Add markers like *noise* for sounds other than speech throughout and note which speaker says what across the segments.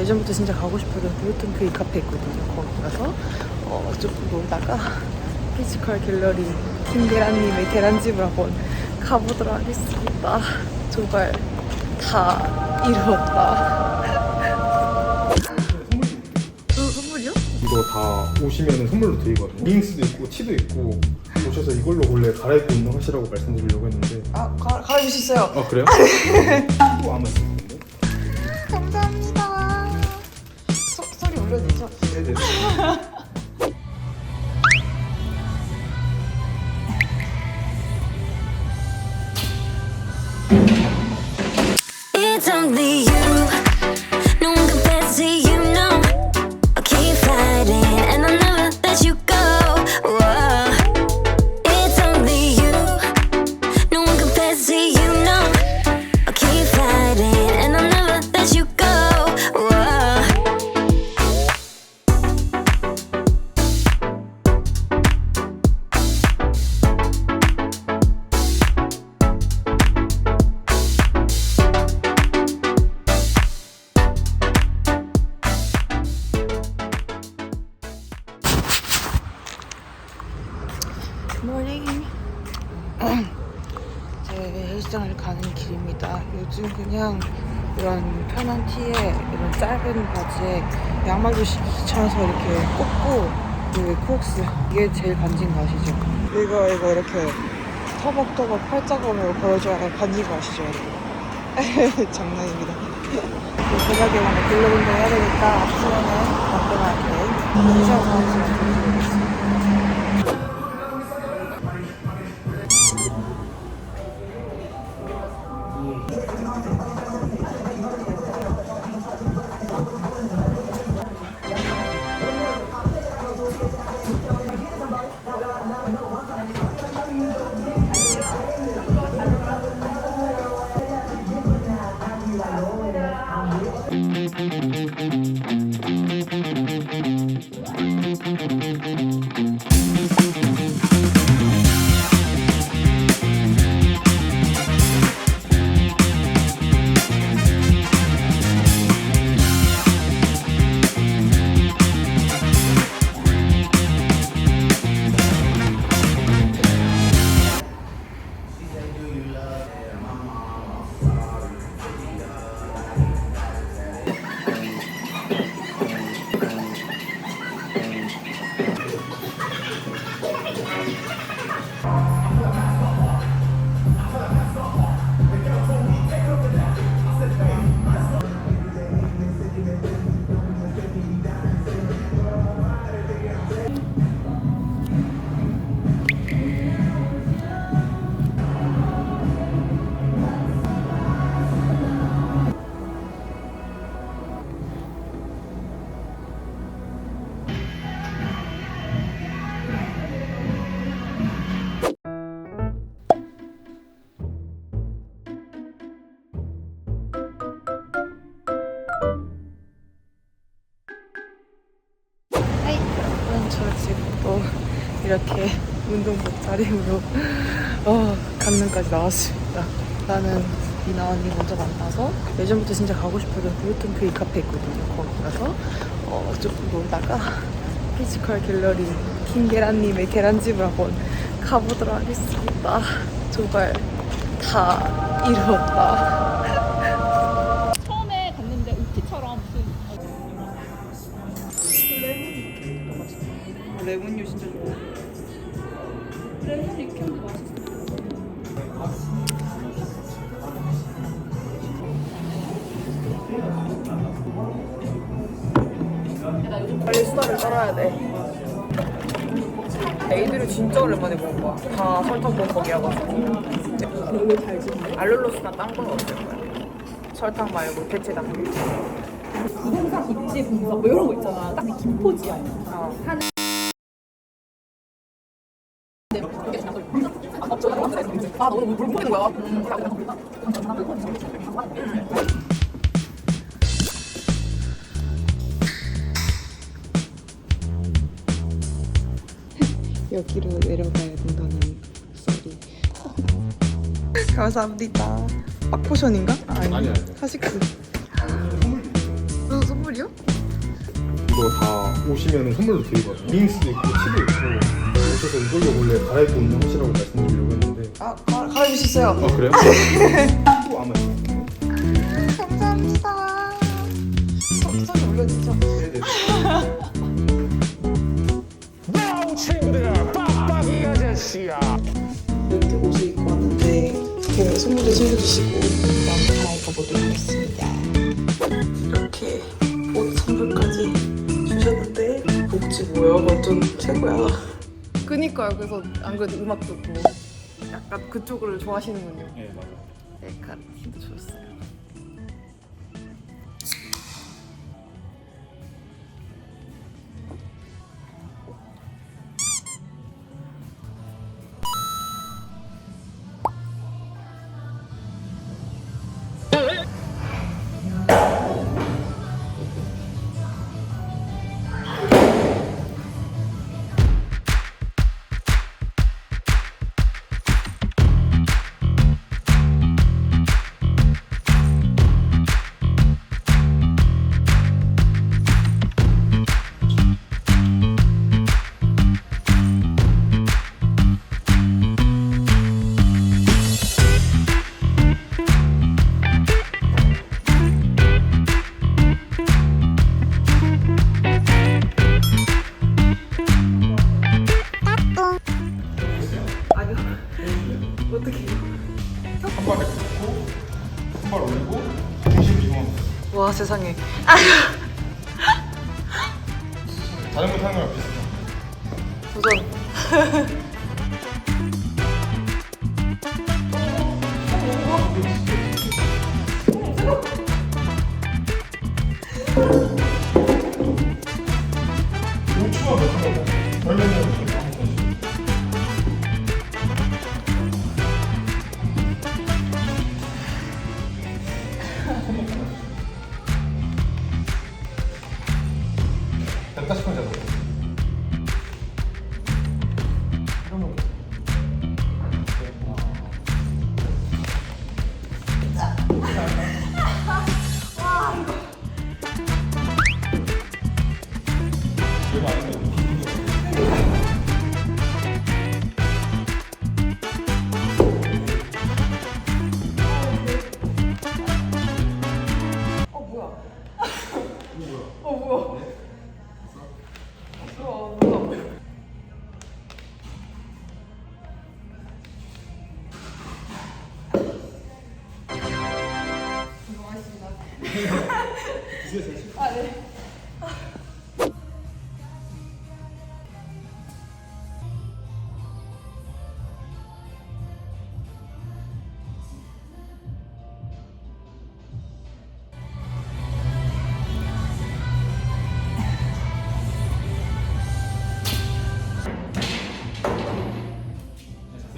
Speaker 1: 예전부터 진짜 가고 싶었던 브루튼 그 카페 있거든요. 거기 가서 어, 조금 놀다가 피지컬 갤러리 김계란님의 계란집을 한번 가보도록 하겠습니다. 정말 다 이루었다. 어, 선물이요?
Speaker 2: 이거 다 오시면 선물로 드리거든요. 링스도 있고 치도 있고 오셔서 이걸로 원래 갈아입고 운동하시라고 말씀드리려고 했는데
Speaker 1: 아, 가, 가르쳐주셨어요.
Speaker 2: 아 그래요? *laughs* 또 아마
Speaker 1: 되죠? 제 헬스장을 가는 길입니다. 요즘 그냥 이런 편한 티에 이런 짧은 바지에 양말도 귀찮아서 이렇게 꽂고 그 크록스 이게 제일 간지인 거 아시죠? 이거 이거 이렇게 터벅터벅 팔자국으로 걸어줘야 간지인 거 아시죠? *laughs* 장난입니다. 저녁에 만약 근력 운동 해야 되니까 아침에는 시험 가서 보여드리겠습 차림으로 어, 강릉까지 나왔습니다. 나는 미나 언니 먼저 만나서 예전부터 진짜 가고 싶었던 브루튼 그 카페 있거든요 거기 가서. 어, 조금 놀다가 피지컬 갤러리 김계란님의 계란집을 한번 가보도록 하겠습니다. 정말 다 이루었다.
Speaker 3: 처음에 갔는데 우티처럼 무슨
Speaker 1: 레몬유 진짜 좋아 빨리 수다를 떨어야 돼. 에이드를 진짜 오랜만에 먹어봐. 다 설탕 bom벅이어가지고. 알룰로스나 딴건 어떨 거야? 설탕 말고 대체 단계.
Speaker 3: 부동산 입지 분석 뭐 이런 거 있잖아. 딱 김포지야.
Speaker 1: 어.
Speaker 3: 아, 너무 물 뿌리는 거야.
Speaker 1: 여기로 내려가야 된다는 소리. 감사합니다. 빡포션인가? 아니,
Speaker 2: 아니, 아니.
Speaker 1: 어, 선물 선물이요?
Speaker 2: 이거 다 오시면 선물로 드리거든요. 링스도 있고 치도 있고 오셔서 이걸로 원래 갈아입고 운동하시라고 말씀드리려고 했는데
Speaker 1: 아 가, 갈아주셨어요.
Speaker 2: 아 그래요? 또 아마.
Speaker 1: 감사합니다. 소- 소리 올려주죠.
Speaker 2: 네네.
Speaker 4: 아저씨야
Speaker 1: 이렇게 옷을 입고 왔는데 이렇게 선물도 챙겨주시고 마음 갈아입어 보도록 하겠습니다. 이렇게 옷 선물까지 주셨는데 복지 뭐야? 완전 최고야.
Speaker 3: 그니까요. 그래서 안 그래도 음악 듣고 약간 그쪽을 좋아하시는군요.
Speaker 2: 네 맞아요.
Speaker 1: 약간 힘도 좋았어요. 세상에.
Speaker 2: 자전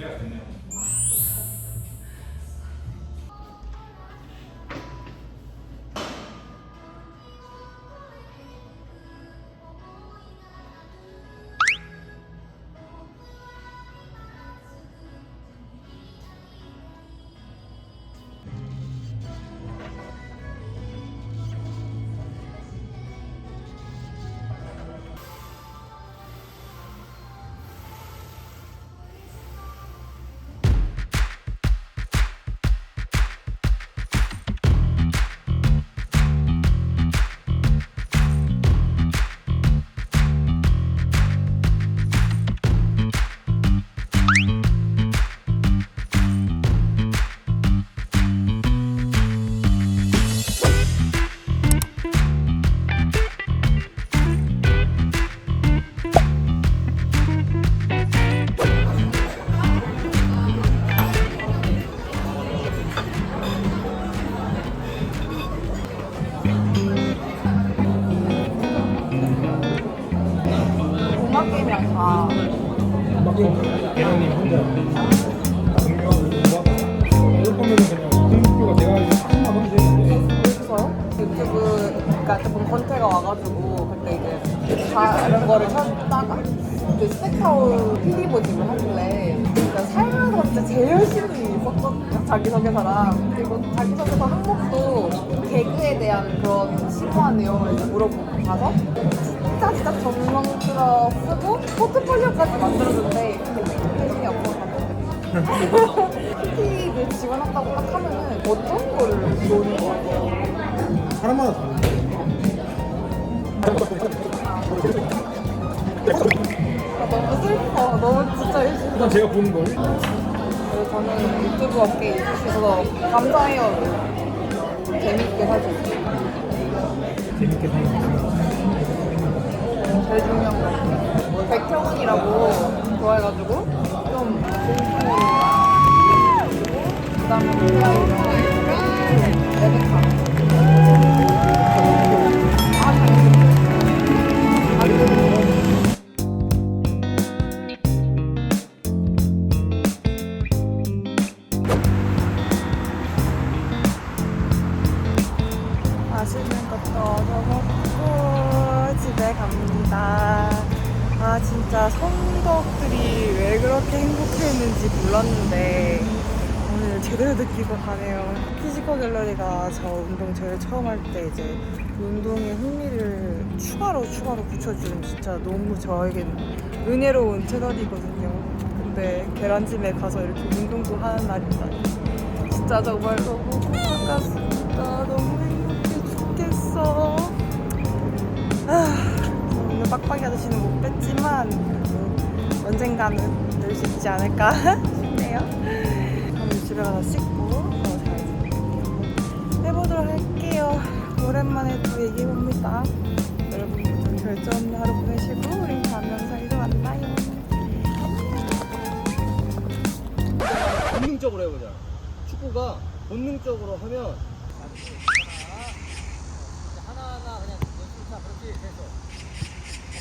Speaker 2: 자세가 됐네요.
Speaker 1: 와가지고 그때 이제 다른 거를 찾다가 그 PD 모집을 하길래 그러니까 살면서 진짜 제일 열심히 썼거든요 자기소개서랑. 그리고 자기소개서 항목도 개그에 대한 그런 심오한 내용을 이제 물어보고 가서 진짜 진짜 전망들어 쓰고 포트폴리오까지 근데 패션이 없어서 PT를 지원한다고 딱 하면은 어떤 거를 노는 거 같아요?
Speaker 2: 사람마다 다른데.
Speaker 1: 아, 너무 슬퍼. 너무 진짜 열심히.
Speaker 2: 일단 제가 보는 걸
Speaker 1: 저는 유튜브 업계에 있어서 감사해요. 재밌게 있어요.
Speaker 2: 재밌게 생각해요
Speaker 1: 제일 중요한 거. 백형훈이라고 좋아해가지고 좀 공부를 그다음에 제대로 느끼고 가네요. 피지컬 갤러리가 저 운동 제일 처음 할 때 이제 운동에 흥미를 추가로 추가로 붙여주는 진짜 너무 저에겐 은혜로운 채널이거든요. 근데 계란찜에 가서 이렇게 운동도 하는 날이다니 진짜 정말 너무 반갑습니다. 너무 행복해 죽겠어. 아, 오늘 빡빡이 아저씨는 못 그래도 언젠가는 늘 수 있지 않을까 *laughs* 싶네요. 집에 가서 씻고 더잘 해보도록 할게요. 오랜만에 또 얘기해봅니다. 여러분들도 결정 없는 하루 보내시고 우린 다음 영상에서 만나요.
Speaker 5: 본능적으로 해보자. 축구가 본능적으로 하면 하나하나 그냥 연습차 그렇지 됐어.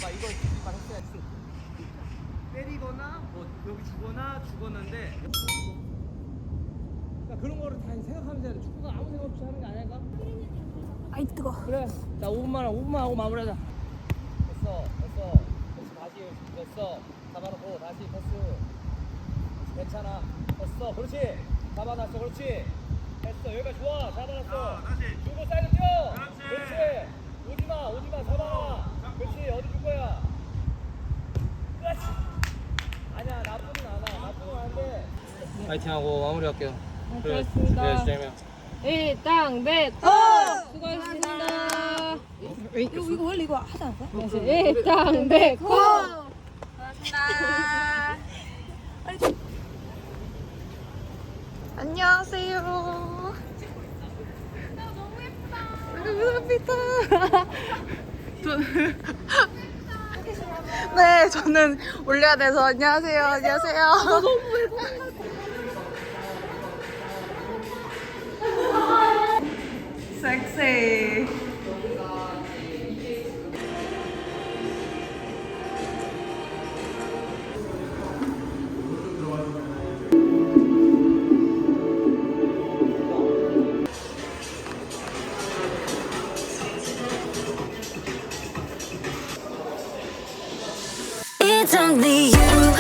Speaker 5: 봐봐 이걸 이만 했어야지. 때리거나 뭐 여기 주거나 죽었는데. 그러니까 그런 거를 다 생각하면서 해야 돼. 축구가 아무 생각 없이 하는 게 아닐까? 아이 뜨거. 그래. 자 5분만 5분만 하고 마무리하자. 됐어 됐어. 됐어 다시 됐어. 잡아놓고 다시 패스. 괜찮아. 됐어. 그렇지. 잡아놨어. 그렇지. 됐어. 여기가 좋아. 잡아놨어. 주고 사이드 뛰어. 그렇지. 오지마. 오지마. 잡아놔. 그렇지. 어디 줄 거야. 그렇지. 아니야. 나쁘진 않아. 나쁘진 않은데. 파이팅하고 마무리할게요. 고맙습니다. 네, 진짜면.
Speaker 6: 일당 넷 수고하셨습니다. 이거 이거 원래 이거 하지 않았어? 다시 일당 넷 고!
Speaker 1: 안녕하세요. 너무 예쁘다. *laughs* 감사합니다. *laughs* 네, 저는 올려야 돼서 안녕하세요. 안녕하세요. 섹시.
Speaker 7: It's only you.